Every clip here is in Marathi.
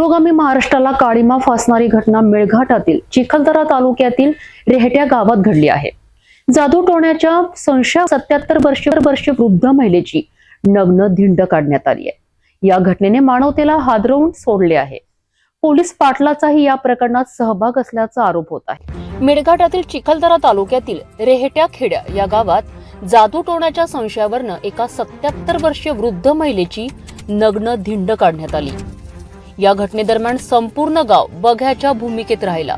पुरोगामी महाराष्ट्राला काळीमा फासणारी घटना मेळघाटातील चिखलदरा तालुक्यातील रेहट्या गावात घडली आहे. जादू टोण्याच्या संशय सत्याहत्तर वर्ष वर्ष वृद्ध महिलेची नग्न धिंड काढण्यात आली आहे. या घटनेने मानवतेला हादरवून सोडले आहे. पोलीस पाटलाचाही या प्रकरणात सहभाग असल्याचा आरोप होत आहे. मेळघाटातील चिखलदरा तालुक्यातील रेहट्या खेड्या या गावात जादू टोण्याच्या संशयावरनं एका सत्याहत्तर वर्षीय वृद्ध महिलेची नग्न धिंड काढण्यात आली. या घटनेदरम्यान संपूर्ण गाव बघ्याच्या भूमिकेत राहिला.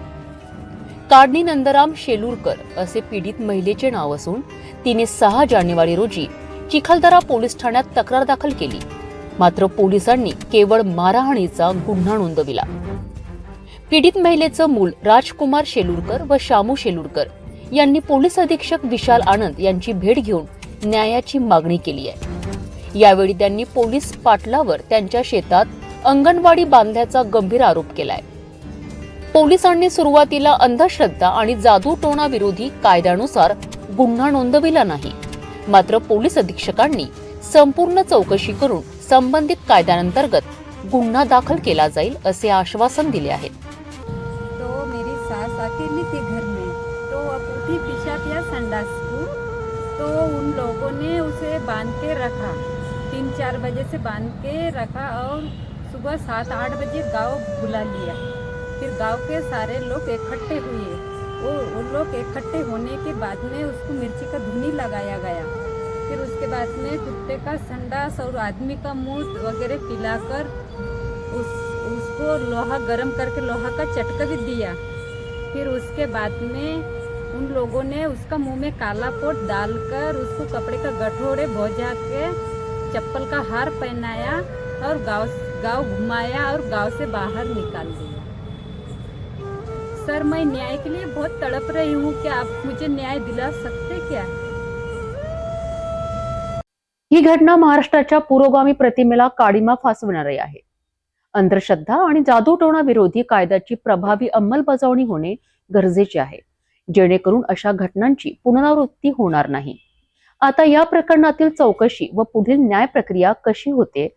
काढणी नंदराम शेलूरकर असे पीडित महिलेचे नाव असून तिने सहा जानेवारी रोजी चिखलदरा पोलीस ठाण्यात तक्रार दाखल केली. मात्र पोलिसांनी केवळ मारहाणीचा गुन्हा नोंदविला. पीडित महिलेचं मूल राजकुमार शेलूरकर व शामू शेलूरकर यांनी पोलीस अधीक्षक विशाल आनंद यांची भेट घेऊन न्यायाची मागणी केली आहे. यावेळी त्यांनी पोलीस पाटलावर त्यांच्या शेतात अंगणवाडी बांधल्याचा गंभीर आरोप केलाय. पोलिसांनी सुरुवातीला अंधश्रद्धा आणि जादू टोणा विरोधी कायद्यानुसार गुन्हा नोंदविला नाही. मात्र पोलीस अधीक्षकांनी संपूर्ण चौकशी करून संबंधित कायद्याअंतर्गत गुन्हा दाखल केला जाईल असे आश्वासन दिले आहे. तो मेरी सास थी घर में. तो अब पिशाब या संडास को तो उन लोगों ने उसे बांध के रखा. तीन चार बजे से बांध के रखा और सुबह सात आठ बजे गाँव बुला लिया। फिर गाँव के सारे लोग इकट्ठे हुए। वो वो लोग इकट्ठे होने के बाद में उसको मिर्ची का धुनी लगाया गया। फिर उसके बाद में कुत्ते का संडास और आदमी का मुँह वगैरह पिलाकर उस, उसको लोहा, गर्म करके लोहा का चटका भी दिया। फिर उसके बाद में उन लोगों ने उसका मुँह में काला पोट डालकर उसको कपड़े का गठोड़े भोजा के चप्पल का हार पहनाया और गाँव गांव घुमाया और गांव से बाहर निकाल दिया। सर मैं न्याय के लिए बहुत तड़प रही हूँ। क्या आप मुझे न्याय दिला सकते क्या? ही घटना महाराष्ट्राच्या पुरोगामी प्रतिमेला काळीमा फासवणारी आहे. अंधश्रद्धा आणि जादूटोणा विरोधी कायद्याची प्रभावी अंमलबजावणी होणे गरजेचे आहे. जेणेकरून अशा घटनांची पुनरावृत्ती होणार नाही. आता या प्रकरणातील चौकशी व पुढील न्याय प्रक्रिया कशी होते